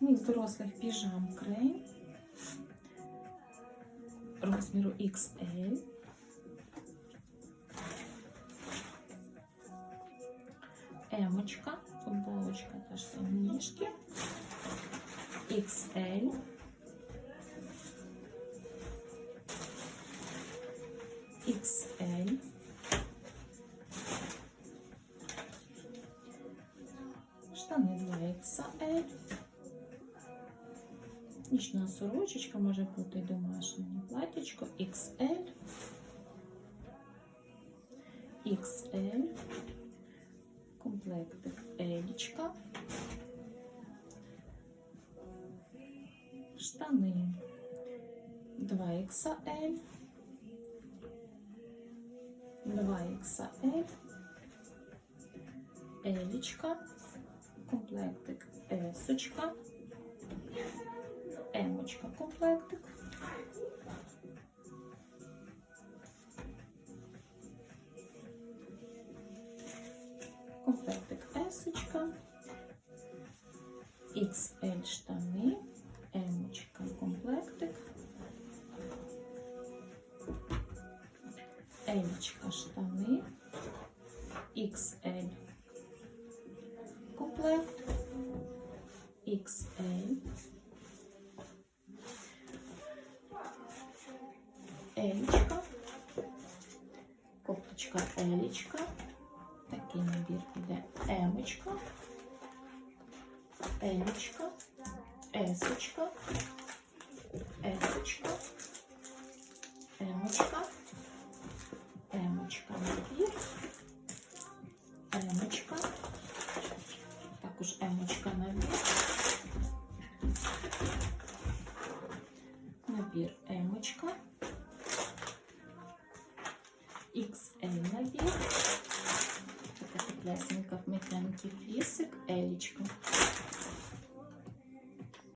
Мікс дорослих піжам крем розміру XL. Емочка, футболочка та штанішки. XL. XL. Штани 2XL. Нічна сорочечка може бути домашнє платічко XL. XL. Комплектик Елічка. Штани 2XL. 2XL. Елічка. Комплектик Есочка. Емочка комплектик. Комплектик Есочка. XL штани. Емочка комплектик. Елічка штани. XL комплект. XL. Елічка, кофточка Елічка, такий набір іде Емочка, Елічка, Есочка, Есочка, Емочка, Емочка набір, Емочка, також Емочка набір, набір Емочка. XL набір. Така теплесенька в митленький флісик, елічка.